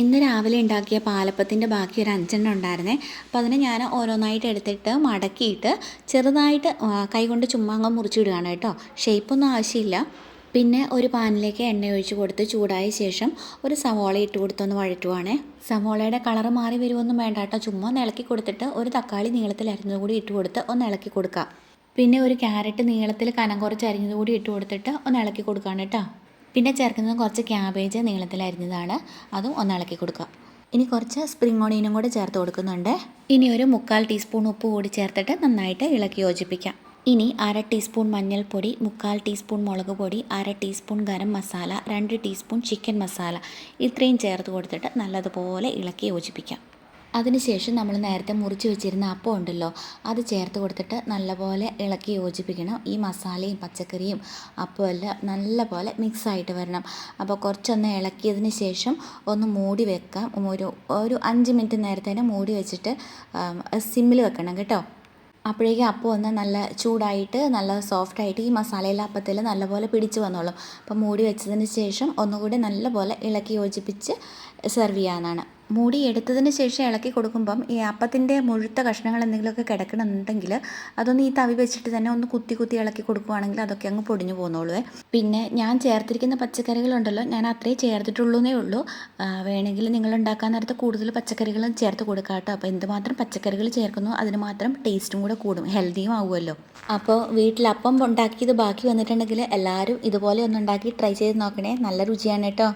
ഇന്ന് രാവിലെ ഉണ്ടാക്കിയ പാലപ്പത്തിന്റെ ബാക്കി ഒരു അഞ്ചെണ്ണം ഉണ്ടായിരുന്നേ. അപ്പോൾ അതിനെ ഞാൻ ഓരോന്നായിട്ട് എടുത്തിട്ട് മടക്കിയിട്ട് ചെറുതായിട്ട് കൈകൊണ്ട് ചുമ്മാ അങ്ങ് മുറിച്ചിടുകയാണ് കേട്ടോ. ഷേപ്പൊന്നും ആവശ്യമില്ല. പിന്നെ ഒരു പാനിലേക്ക് എണ്ണ ഒഴിച്ച് കൊടുത്ത് ചൂടായ ശേഷം ഒരു സവോള ഇട്ട് കൊടുത്തൊന്ന് വഴറ്റുവാണേ. സവോളയുടെ കളർ മാറി വരുമൊന്നും വേണ്ട കേട്ടോ. ചുമ്മാ ഒന്ന് ഇളക്കി കൊടുത്തിട്ട് ഒരു തക്കാളി നീളത്തിൽ അരിഞ്ഞത് കൂടി ഇട്ട് കൊടുത്ത് ഒന്ന് ഇളക്കി കൊടുക്കുക പിന്നെ ഒരു ക്യാരറ്റ് നീളത്തിൽ കനം കുറച്ച് അരിഞ്ഞത് കൂടി ഇട്ട് കൊടുത്തിട്ട് ഒന്ന് ഇളക്കി കൊടുക്കുകയാണ് കേട്ടോ. പിന്നെ ചേർക്കുന്നത് കുറച്ച് ക്യാബേജ് നീളത്തിൽ അരിഞ്ഞതാണ് അതും ഒന്ന് ഇളക്കി കൊടുക്കുക. ഇനി കുറച്ച് സ്പ്രിംഗ് ഓണിയനും കൂടെ ചേർത്ത് കൊടുക്കുന്നുണ്ട്. ഇനി ഒരു മുക്കാൽ ടീസ്പൂൺ ഉപ്പ് കൂടി ചേർത്തിട്ട് നന്നായിട്ട് ഇളക്കി യോജിപ്പിക്കാം. ഇനി അര ടീസ്പൂൺ മഞ്ഞൾപ്പൊടി മുക്കാൽ ടീസ്പൂൺ മുളക് പൊടി അര ടീസ്പൂൺ ഗരം മസാല രണ്ട് ടീസ്പൂൺ ചിക്കൻ മസാല. ഇത്രയും ചേർത്ത് കൊടുത്തിട്ട് നല്ലതുപോലെ ഇളക്കി യോജിപ്പിക്കാം. അതിനുശേഷം നമ്മൾ നേരത്തെ മുറിച്ച് വെച്ചിരുന്ന അപ്പം ഉണ്ടല്ലോ അത് ചേർത്ത് കൊടുത്തിട്ട് നല്ലപോലെ ഇളക്കി യോജിപ്പിക്കണം. ഈ മസാലയും പച്ചക്കറിയും അപ്പവും എല്ലാം നല്ലപോലെ മിക്സായിട്ട് വരണം. അപ്പോൾ കുറച്ചൊന്ന് ഇളക്കിയതിന് ശേഷം ഒന്ന് മൂടി വെക്കാം. ഒരു ഒരു അഞ്ച് മിനിറ്റ് നേരത്തേനെ മൂടി വെച്ചിട്ട് സിമ്മിൽ വെക്കണം കേട്ടോ. അപ്പോഴേക്കും അപ്പം ഒന്ന് നല്ല ചൂടായിട്ട് നല്ല സോഫ്റ്റായിട്ട് ഈ മസാലയിലെ അപ്പത്തിൽ നല്ലപോലെ പിടിച്ച് വന്നോളും. അപ്പം മൂടി വെച്ചതിന് ശേഷം ഒന്നുകൂടി നല്ലപോലെ ഇളക്കി യോജിപ്പിച്ച് സെർവ് ചെയ്യാവുന്നതാണ്. മൂടി എടുത്തതിന് ശേഷം ഇളക്കി കൊടുക്കുമ്പം ഈ അപ്പത്തിന്റെ മുഴുത്ത കഷ്ണങ്ങൾ എന്തെങ്കിലുമൊക്കെ കിടക്കണമെന്നുണ്ടെങ്കിൽ അതൊന്ന് ഈ തവി വെച്ചിട്ട് തന്നെ ഒന്ന് കുത്തി കുത്തി ഇളക്കി കൊടുക്കുവാണെങ്കിൽ അതൊക്കെ അങ്ങ് പൊടിഞ്ഞു പോകുന്നുള്ളൂ പിന്നെ ഞാൻ ചേർത്തിരിക്കുന്ന പച്ചക്കറികളുണ്ടല്ലോ ഞാൻ അത്രേ ചേർത്തിട്ടുള്ളൂന്നേ ഉള്ളൂ. വേണമെങ്കിൽ നിങ്ങൾ ഉണ്ടാക്കാൻ നേരത്തെ കൂടുതൽ പച്ചക്കറികളും ചേർത്ത് കൊടുക്കാം കേട്ടോ. അപ്പോൾ എന്തുമാത്രം പച്ചക്കറികൾ ചേർക്കുന്നു അതിന് മാത്രം ടേസ്റ്റും കൂടെ കൂടും ഹെൽത്തിയും ആവുമല്ലോ. അപ്പോൾ വീട്ടിൽ അപ്പം ഉണ്ടാക്കിയത് ബാക്കി വന്നിട്ടുണ്ടെങ്കിൽ എല്ലാവരും ഇതുപോലെ ഒന്ന് ഉണ്ടാക്കി ട്രൈ ചെയ്ത് നോക്കണേ. നല്ല രുചിയാണ് കേട്ടോ.